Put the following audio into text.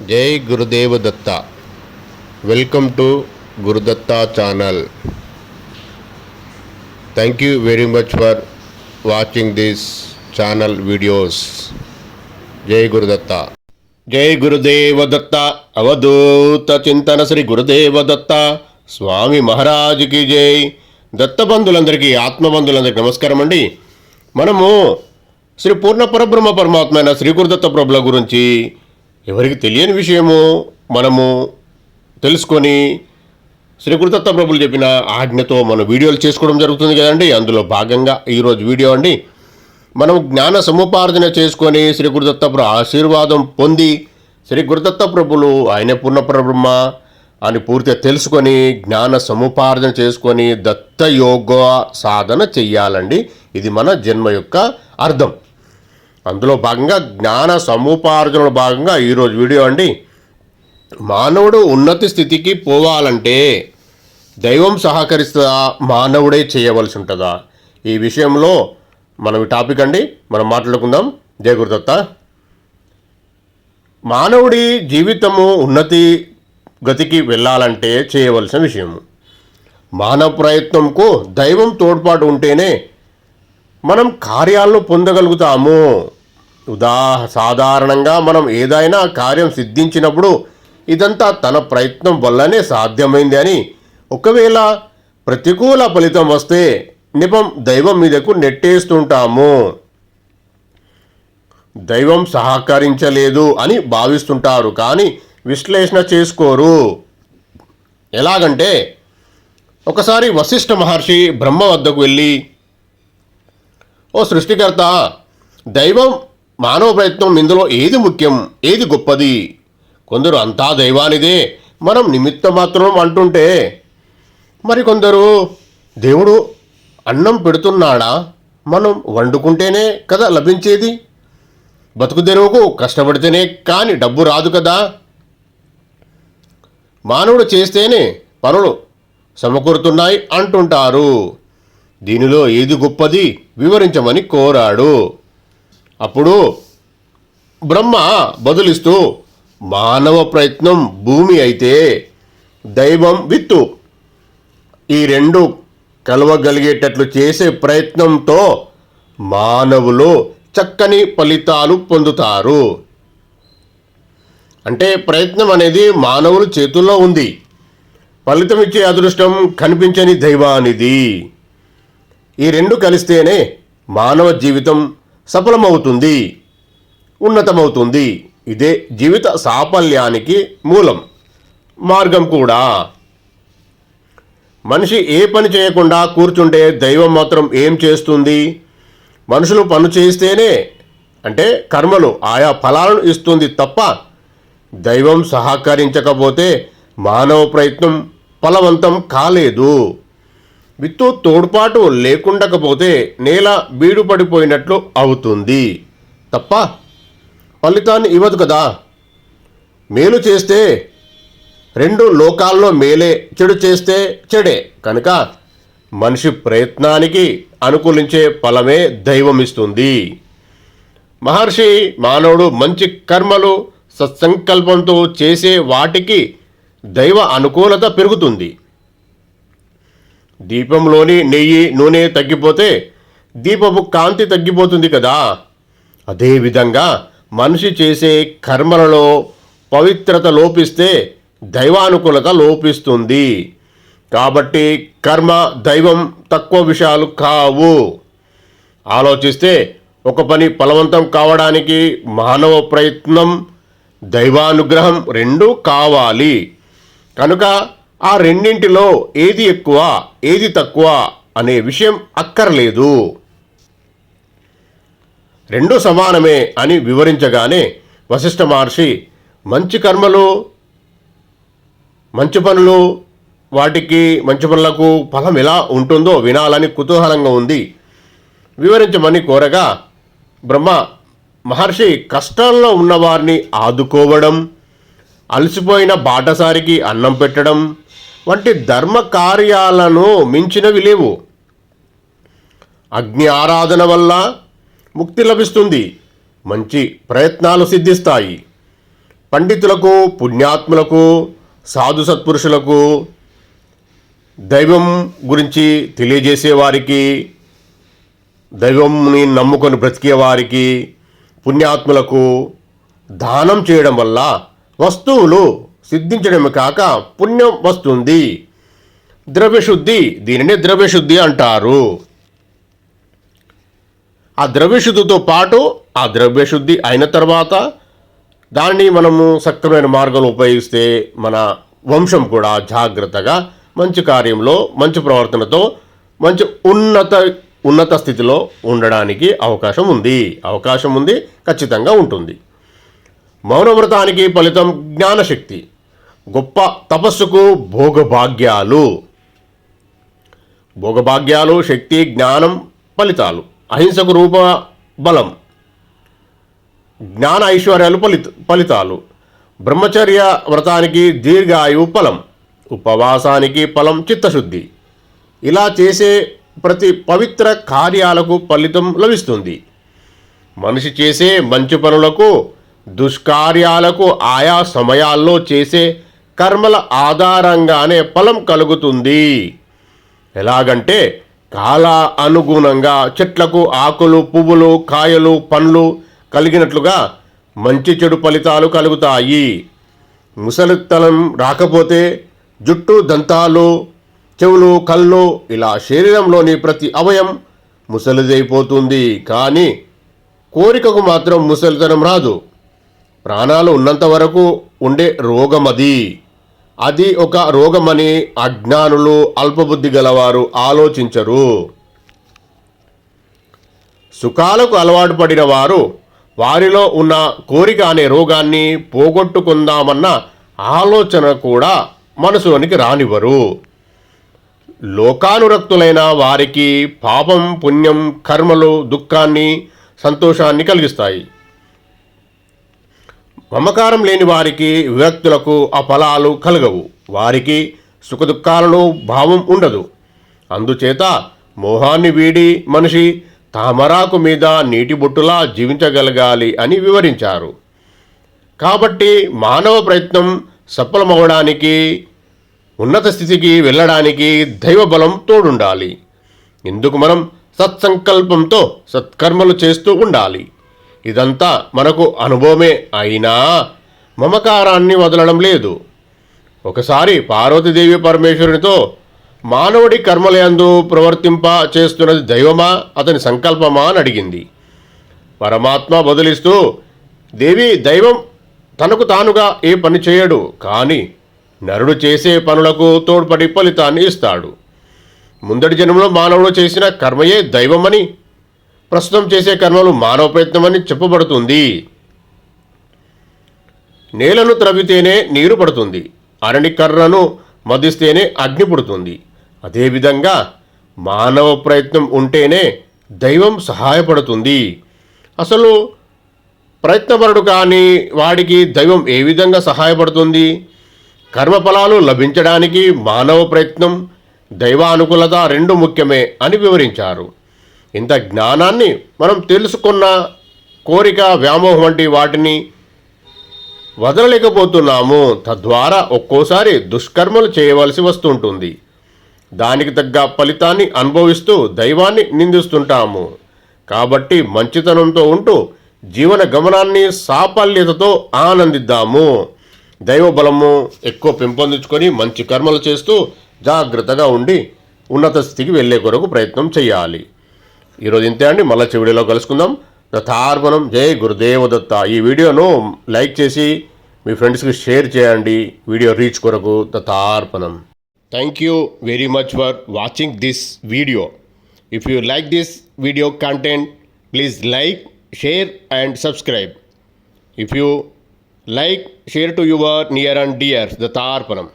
జై Gurudeva Datta welcome to Gurudatta channel thank you very much for watching this channel videos జై గురుదత్త జై గురుదేవ దత్త అవధూత చింతన శ్రీ గురుదేవ దత్త స్వామి మహారాజుకి జై దత్తబంధులందరికీ ఆత్మబంధులందరికీ నమస్కారం అండి మనము శ్రీ పూర్ణ పరబ్రహ్మ పరమాత్మైన శ్రీ గురుదత్త ప్రభుల గురించి ఎవరికి తెలియని విషయము మనము తెలుసుకొని శ్రీ గురుదత్త ప్రభులు చెప్పిన ఆజ్ఞతో మనం వీడియోలు చేసుకోవడం జరుగుతుంది కదండి. అందులో భాగంగా ఈరోజు వీడియో అండి. మనం జ్ఞాన సముపార్జన చేసుకొని శ్రీ గురుదత్త ఆశీర్వాదం పొంది శ్రీ గురుదత్త ప్రభులు ఆయనే పూర్ణపరబ్రహ్మ అని పూర్తిగా తెలుసుకొని జ్ఞాన సముపార్జన చేసుకొని దత్త యోగ సాధన చెయ్యాలండి. ఇది మన జన్మ యొక్క అర్థం. అందులో భాగంగా జ్ఞాన సముపార్జనలో భాగంగా ఈరోజు వీడియో అండి. మానవుడు ఉన్నతి స్థితికి పోవాలంటే దైవం సహకరిస్తుందా మానవుడే చేయవలసి ఉంటుందా? ఈ విషయంలో మనం ఈ టాపిక్ అండి మనం మాట్లాడుకుందాం. జయ గురుదత్త. మానవుడి జీవితము ఉన్నతి గతికి వెళ్ళాలంటే చేయవలసిన విషయము. మానవ ప్రయత్నంకు దైవం తోడ్పాటు ఉంటేనే మనం కార్యాలను పొందగలుగుతాము. ఉదా సాధారణంగా మనం ఏదైనా కార్యం సిద్ధించినప్పుడు ఇదంతా తన ప్రయత్నం వల్లనే సాధ్యమైంది అని ఒకవేళ ప్రతికూల ఫలితం వస్తే నిపం దైవం మీదకు నెట్టేస్తుంటాము. దైవం సహకరించలేదు అని భావిస్తుంటారు కానీ విశ్లేషణ చేసుకోరు. ఎలాగంటే ఒకసారి వశిష్ఠ మహర్షి బ్రహ్మ వద్దకు వెళ్ళి ఓ సృష్టికర్త దైవం మానవ ప్రయత్నం ఇందులో ఏది ముఖ్యం ఏది గొప్పది? కొందరు అంతా దైవానిదే మనం నిమిత్త మాత్రం అంటుంటే మరికొందరు దేవుడు అన్నం పెడుతున్నాడా? మనం వండుకుంటేనే కదా లభించేది? బతుకు తెరువుకు కష్టపడితేనే కానీ డబ్బు రాదు కదా? మానవుడు చేస్తేనే పనులు సమకూరుతున్నాయి అంటుంటారు. దీనిలో ఏది గొప్పది వివరించమని కోరాడు. అప్పుడు బ్రహ్మ బదులిస్తూ మానవ ప్రయత్నం భూమి అయితే దైవం విత్తు. ఈ రెండు కలవగలిగేటట్లు చేసే ప్రయత్నంతో మానవులు చక్కని ఫలితాలు పొందుతారు. అంటే ప్రయత్నం అనేది మానవుల చేతుల్లో ఉంది. ఫలితం ఇచ్చే అదృష్టం కనిపించని దైవానిది. ఈ రెండు కలిస్తేనే మానవ జీవితం సఫలమవుతుంది ఉన్నతమవుతుంది. ఇదే జీవిత సాఫల్యానికి మూలం మార్గం కూడా. మనిషి ఏ పని చేయకుండా కూర్చుంటే దైవం మాత్రం ఏం చేస్తుంది? మనుషులు పని చేస్తేనే అంటే కర్మలు ఆయా ఫలాలను ఇస్తుంది తప్ప దైవం సహకరించకపోతే మానవ ప్రయత్నం ఫలవంతం కాలేదు. విత్తు తోడ్పాటు లేకుండకపోతే నేల బీడు పడిపోయినట్లు అవుతుంది. తప్ప ఫలితాన్ని ఇవ్వదు కదా. మేలు చేస్తే రెండు లోకాల్లో మేలే చెడు చేస్తే చెడే. కనుక మనిషి ప్రయత్నానికి అనుకూలించే ఫలమే దైవం ఇస్తుంది మహర్షి మానవుడు మంచి కర్మలు సత్సంకల్పంతో చేసే వాటికి దైవ అనుకూలత పెరుగుతుంది. దీపంలోని నెయ్యి నూనె తగ్గిపోతే దీపపు కాంతి తగ్గిపోతుంది కదా. అదేవిధంగా మనిషి చేసే కర్మలలో పవిత్రత లోపిస్తే దైవానుకూలత లోపిస్తుంది. కాబట్టి కర్మ దైవం తక్కువ విషయాలు కావు. ఆలోచిస్తే ఒక పని ఫలవంతం కావడానికి మానవ ప్రయత్నం దైవానుగ్రహం రెండూ కావాలి. కనుక ఆ రెండింటిలో ఏది ఎక్కువ ఏది తక్కువ అనే విషయం అక్కర్లేదు. రెండు సమానమే అని వివరించగానే వశిష్ఠ మహర్షి మంచి కర్మలు మంచి పనులు వాటికి మంచి పనులకు ఫలం ఎలా ఉంటుందో వినాలని కుతూహలంగా ఉంది. వివరించమని కోరగా బ్రహ్మ మహర్షి కష్టాల్లో ఉన్నవారిని ఆదుకోవడం అలసిపోయిన బాటసారికి అన్నం పెట్టడం వంటి ధర్మ కార్యాలను మించినవి లేవు. అగ్ని ఆరాధన వల్ల ముక్తి లభిస్తుంది. మంచి ప్రయత్నాలు సిద్ధిస్తాయి. పండితులకు పుణ్యాత్ములకు సాధు సత్పురుషులకు దైవం గురించి తెలియజేసే వారికి దైవంని నమ్ముకొని బ్రతికే వారికి పుణ్యాత్ములకు దానం చేయడం వల్ల వస్తువులు సిద్ధించడమే కాక పుణ్యం వస్తుంది. ద్రవ్యశుద్ధి దీనినే ద్రవ్యశుద్ధి అంటారు. ఆ ద్రవ్యశుద్ధితో పాటు ఆ ద్రవ్యశుద్ధి అయిన తర్వాత దాన్ని మనము సక్రమైన మార్గంలో ఉపయోగిస్తే మన వంశం కూడా జాగ్రత్తగా మంచి కార్యంలో మంచి ప్రవర్తనతో మంచి ఉన్నత ఉన్నత స్థితిలో ఉండడానికి అవకాశం ఉంది. అవకాశం ఉంది ఖచ్చితంగా ఉంటుంది. మౌనవ్రతానికి ఫలితం జ్ఞానశక్తి. గొప్ప తపస్సుకు భోగభాగ్యాలు. భోగభాగ్యాలు శక్తి జ్ఞానం ఫలితాలు. అహింసకు రూప బలం. జ్ఞాన ఐశ్వర్యాలు ఫలిత ఫలితాలు. బ్రహ్మచర్య వ్రతానికి దీర్ఘాయువు ఫలం. ఉపవాసానికి ఫలం చిత్తశుద్ధి. ఇలా చేసే ప్రతి పవిత్ర కార్యాలకు ఫలితం లభిస్తుంది. మనిషి చేసే మంచి పనులకు దుష్కార్యాలకు ఆయా సమయాల్లో చేసే కర్మల ఆధారంగానే ఫలం కలుగుతుంది. ఎలాగంటే కాల అనుగుణంగా చెట్లకు ఆకులు పువ్వులు కాయలు పండ్లు కలిగినట్లుగా మంచి చెడు ఫలితాలు కలుగుతాయి. ముసలితనం రాకపోతే జుట్టు దంతాలు చెవులు కళ్ళు ఇలా శరీరంలోని ప్రతి అవయం ముసలిదైపోతుంది. కానీ కోరికకు మాత్రం ముసలితనం రాదు. ప్రాణాలు ఉన్నంత వరకు ఉండే రోగమది. అది అది ఒక రోగమని అజ్ఞానులు అల్పబుద్ధి గలవారు ఆలోచించరు. సుఖాలకు అలవాటు పడిన వారు వారిలో ఉన్న కోరిక అనే రోగాన్ని పోగొట్టుకుందామన్న ఆలోచన కూడా మనసులోనికి రానివ్వరు. లోకానురక్తులైన వారికి పాపం పుణ్యం కర్మలు దుఃఖాన్ని సంతోషాన్ని కలిగిస్తాయి. మమకారం లేని వారికి వివక్తులకు ఆ ఫలాలు కలగవు. వారికి సుఖదుఖాలలో భావం ఉండదు. అందుచేత మోహాన్ని వీడి మనిషి తామరాకు మీద నీటి బొట్టులా జీవించగలగాలి అని వివరించారు. కాబట్టి మానవ ప్రయత్నం సఫలమవడానికి ఉన్నత స్థితికి వెళ్ళడానికి దైవబలం తోడుండాలి. ఇందుకు మనం సత్సంకల్పంతో సత్కర్మలు చేస్తూ ఉండాలి. ఇదంతా మనకు అనుభవమే అయినా మమకారాన్ని వదలడం లేదు. ఒకసారి పార్వతీదేవి పరమేశ్వరునితో మానవుడి కర్మలయందు ప్రవర్తింప చేస్తున్నది దైవమా అతని సంకల్పమా అని అడిగింది. పరమాత్మ బదులిస్తూ దేవి దైవం తనకు తానుగా ఏ పని చేయడు కానీ నరుడు చేసే పనులకు తోడ్పడి ఫలితాన్ని ఇస్తాడు. ముందటి జన్మలో మానవుడు చేసిన కర్మయే దైవమని ప్రస్తుతం చేసే కర్మలు మానవ ప్రయత్నమని చెప్పబడుతుంది. నేలను త్రవ్వితేనే నీరు పడుతుంది. అరణి కర్రను మదిస్తేనే అగ్ని పుడుతుంది. అదేవిధంగా మానవ ప్రయత్నం ఉంటేనే దైవం సహాయపడుతుంది. అసలు ప్రయత్నపరుడు కానీ వాడికి దైవం ఏ విధంగా సహాయపడుతుంది? కర్మఫలాలు లభించడానికి మానవ ప్రయత్నం దైవానుకూలత రెండు ముఖ్యమే అని వివరించారు. ఇంత జ్ఞానాన్ని మనం తెలుసుకున్న కోరిక వ్యామోహం వంటి వాటిని వదలలేకపోతున్నాము. తద్వారా ఒక్కోసారి దుష్కర్మలు చేయవలసి వస్తుంటుంది. దానికి తగ్గ ఫలితాన్ని అనుభవిస్తూ దైవాన్ని నిందిస్తుంటాము. కాబట్టి మంచితనంతో ఉంటూ జీవన గమనాన్ని సాఫల్యతతో ఆనందిద్దాము. దైవ బలము ఎక్కువ పెంపొందించుకొని మంచి కర్మలు చేస్తూ జాగ్రత్తగా ఉండి ఉన్నత స్థితికి వెళ్ళే కొరకు ప్రయత్నం చేయాలి. ఈరోజు ఇంతే అండి. మళ్ళీ చివరిలో కలుసుకుందాం. దత్తార్పణం జై గురుదేవ దత్త ఈ వీడియోను లైక్ చేసి మీ ఫ్రెండ్స్కి షేర్ చేయండి. వీడియో రీచ్ కొరకు దత్తార్పణం thank you very much for watching this video if you like this video content please like share and subscribe if you like share to your near and dears దత్తార్పణం